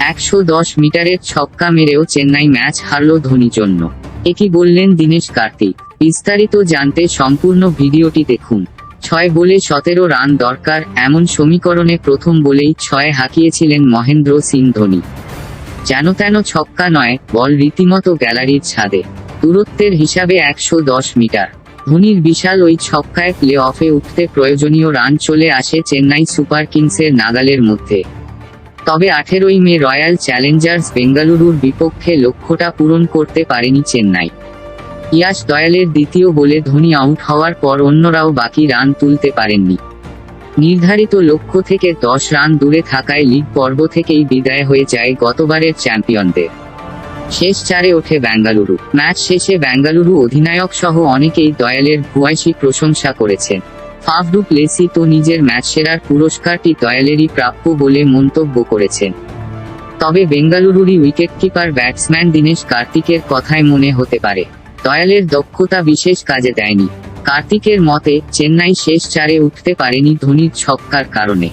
একশো দশ মিটারের ছক্কা মেরেও চেন্নাই ম্যাচ হারল ধোনি জন্য। একই বললেন দীনেশ কার্তিক। বিস্তারিত জানতে সম্পূর্ণ ভিডিওটি দেখুন। ছয় বলে সতেরো রান দরকার, এমন সমীকরণে প্রথম বলেই ছয় হাঁকিয়েছিলেন মহেন্দ্র সিং ধোনি। যেন তেন ছক্কা নয়, বল রীতিমতো গ্যালারির ছাদে। দূরত্বের হিসাবে একশো দশ মিটার। ধোনির বিশাল ওই ছক্কায় প্লে অফে উঠতে প্রয়োজনীয় রান চলে আসে চেন্নাই সুপার কিংসের নাগালের মধ্যে। তবে আঠেরোই মে রয়্যাল চ্যালেঞ্জার্স বেঙ্গালুরুর বিপক্ষে লক্ষ্যটা পূরণ করতে পারেনি চেন্নাই। ইয়াস দয়ালের দ্বিতীয় বলে ধোনি আউট হওয়ার পর অন্যরাও বাকি রান তুলতে পারেননি। নির্ধারিত লক্ষ্য থেকে দশ রান দূরে থাকায় লিগ পর্ব থেকেই বিদায় হয়ে যায় গতবারের চ্যাম্পিয়নদের। শেষ চারে ওঠে বেঙ্গালুরু। ম্যাচ শেষে বেঙ্গালুরু অধিনায়ক সহ অনেকেই দয়ালের ভুয়াইশি প্রশংসা করেছেন। ফাফডু প্লেসি তো নিজের ম্যাচ সেরার পুরস্কারটি দয়ালেরই প্রাপ্য বলে মন্তব্য করেছেন। তবে বেঙ্গালুরুরই উইকেটকিপার ব্যাটসম্যান দীনেশ কার্তিকের কথায় মনে হতে পারে। দয়ালের দক্ষতা বিশেষ কাজে দেয়নি। কার্তিকের মতে, চেন্নাই শেষ চারে উঠতে পারেনি ধোনির ছক্কার কারণে।